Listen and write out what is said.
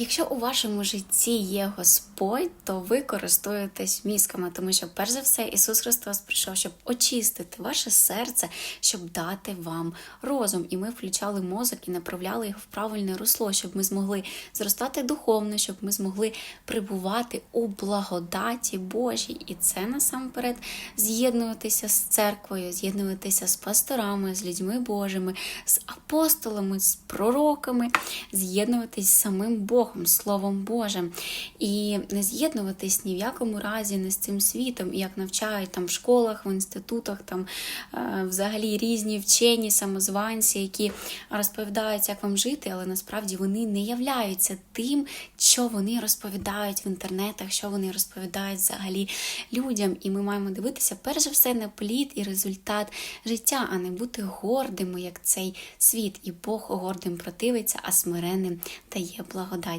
Якщо у вашому житті є Господь, то ви користуєтесь мізками, тому що, перш за все, Ісус Христос прийшов, щоб очистити ваше серце, щоб дати вам розум. І ми включали мозок і направляли його в правильне русло, щоб ми змогли зростати духовно, щоб ми змогли прибувати у благодаті Божій. І це насамперед з'єднуватися з церквою, з'єднуватися з пасторами, з людьми Божими, з апостолами, з пророками, з'єднуватись з самим Богом, Словом Божим, і не з'єднуватись ні в якому разі не з цим світом, і як навчають там в школах, в інститутах, там е, взагалі різні вчені, самозванці, які розповідають, як вам жити, але насправді вони не являються тим, що вони розповідають в інтернетах, що вони розповідають взагалі людям. І ми маємо дивитися перш за все на плід і результат життя, а не бути гордими, як цей світ. І Бог гордим противиться, а смиренним дає благодать.